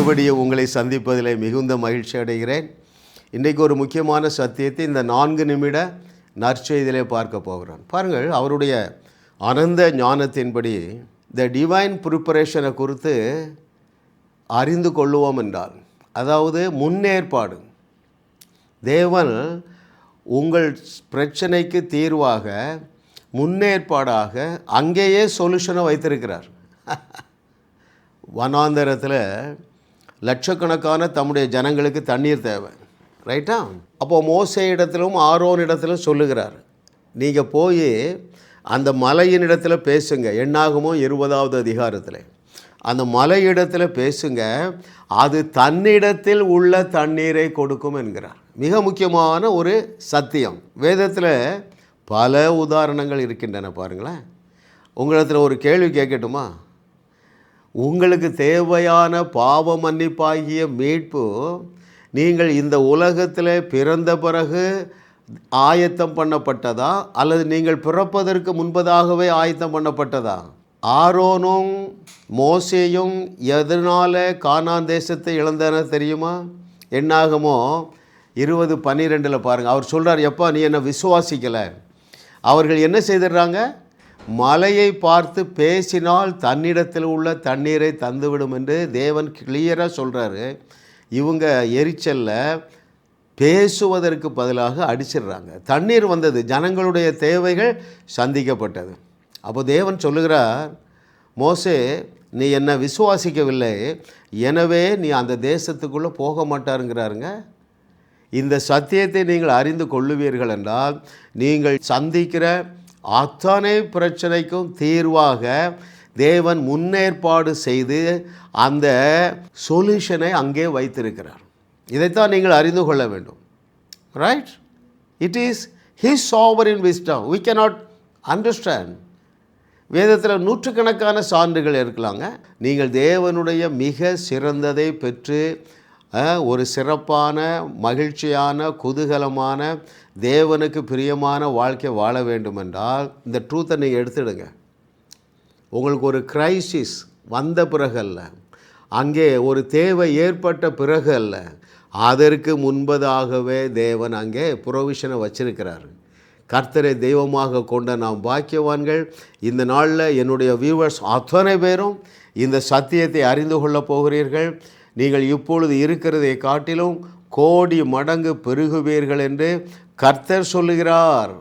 மறுபடியும் உங்களை சந்திப்பதில் மிகுந்த மகிழ்ச்சி அடைகிறேன். இன்றைக்கு ஒரு முக்கியமான சத்தியத்தை இந்த நான்கு நிமிட நற்செய்தியிலே பார்க்க போகிறோம். பாருங்கள் அவருடைய அனந்த ஞானத்தின்படி த டிவைன் ப்ரிப்பரேஷனை குறித்து அறிந்து கொள்ளுவோம் என்றால் அதாவது முன்னேற்பாடு. தேவன் உங்கள் பிரச்சனைக்கு தீர்வாக முன்னேற்பாடாக அங்கேயே சொல்யூஷனை வைத்திருக்கிறார். வனாந்தரத்தில் லட்சக்கணக்கான தம்முடைய ஜனங்களுக்கு தண்ணீர் தேவை. ரைட்டா? அப்போது மோசே இடத்திலும் ஆரோன் இடத்திலும் சொல்லுகிறார். நீங்கள் போய் அந்த மலையின் இடத்துல பேசுங்க. என்னாகுமோ இருபதாவது அதிகாரத்தில். அந்த மலையிடத்தில் பேசுங்க. அது தன்னிடத்தில் உள்ள தண்ணீரை கொடுக்கும் என்கிறார். மிக முக்கியமான ஒரு சத்தியம். வேதத்தில் பல உதாரணங்கள் இருக்கின்றன பாருங்களேன். உங்களிடத்தில் ஒரு கேள்வி கேட்கட்டுமா? உங்களுக்கு தேவையான பாவ மன்னிப்பாகிய மீட்பு நீங்கள் இந்த உலகத்தில் பிறந்த பிறகு ஆயத்தம் பண்ணப்பட்டதா? அல்லது நீங்கள் பிறப்பதற்கு முன்பதாகவே ஆயத்தம் பண்ணப்பட்டதா? ஆரோனும் மோசேயும் எதனால் கானான் தேசத்தை இழந்தன தெரியுமா? என்னாகுமோ? இருபது பன்னிரெண்டில் பாருங்கள் அவர் சொல்கிறார் எப்பா நீ என்னை விசுவாசிக்கலை. அவர்கள் என்ன செய்திடுறாங்க மலையை பார்த்து பேசினால் தன்னிடத்தில் உள்ள தண்ணீரை தந்துவிடும் என்று தேவன் கிளியராக சொல்கிறாரு இவங்க எரிச்சலில் பேசுவதற்கு பதிலாக அடிச்சிடுறாங்க. தண்ணீர் வந்தது ஜனங்களுடைய தேவைகள் சந்திக்கப்பட்டது. அப்போ தேவன் சொல்லுகிறார் மோசே நீ என்னை விசுவாசிக்கவில்லை. எனவே நீ அந்த தேசத்துக்குள்ளே போக மாட்டாருங்கிறாருங்க. இந்த சத்தியத்தை நீங்கள் அறிந்து கொள்ளுவீர்கள் என்றால் நீங்கள் சந்திக்கிற அத்தனை பிரச்சனைக்கும் தீர்வாக தேவன் முன்னேற்பாடு செய்து அந்த சொல்யூஷனை அங்கே வைத்திருக்கிறார். இதைத்தான் நீங்கள் அறிந்து கொள்ள வேண்டும். Right it is his sovereign wisdom we cannot understand வேதத்தில் நூற்றுக்கணக்கான சான்றுகள் இருக்கலாங்க. நீங்கள் தேவனுடைய மிக சிறந்ததை பெற்று ஒரு சிறப்பான மகிழ்ச்சியான குதூகலமான தேவனுக்கு பிரியமான வாழ்க்கை வாழ வேண்டுமென்றால் இந்த ட்ரூத்தை நீங்கள் எடுத்துடுங்க. உங்களுக்கு ஒரு கிரைசிஸ் வந்த பிறகு அல்ல அங்கே ஒரு தேவை ஏற்பட்ட பிறகு அல்ல அதற்கு முன்பதாகவே தேவன் அங்கே புரோவிஷனை வச்சிருக்கிறார். கர்த்தரை தெய்வமாக கொண்ட நாம் பாக்கியவான்கள் இந்த நாளில் என்னுடைய வியூவர்ஸ் அத்தனை பேரும் இந்த சத்தியத்தை அறிந்து கொள்ளப் போகிறீர்கள். நீங்கள் இப்பொழுது இருக்கிறதை காட்டிலும் கோடி மடங்கு பெருகுவீர்கள் என்று கர்த்தர் சொல்லுகிறார்.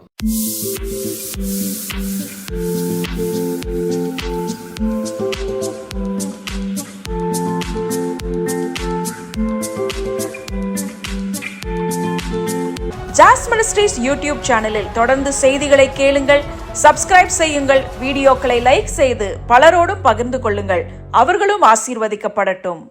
ஜாஸ் மினிஸ்ட்ரீஸ் யூடியூப் சேனலில் தொடர்ந்து செய்திகளை கேளுங்கள் சப்ஸ்கிரைப் செய்யுங்கள் வீடியோக்களை லைக் செய்து பலரோடும் பகிர்ந்து கொள்ளுங்கள். அவர்களும் ஆசீர்வதிக்கப்படட்டும்.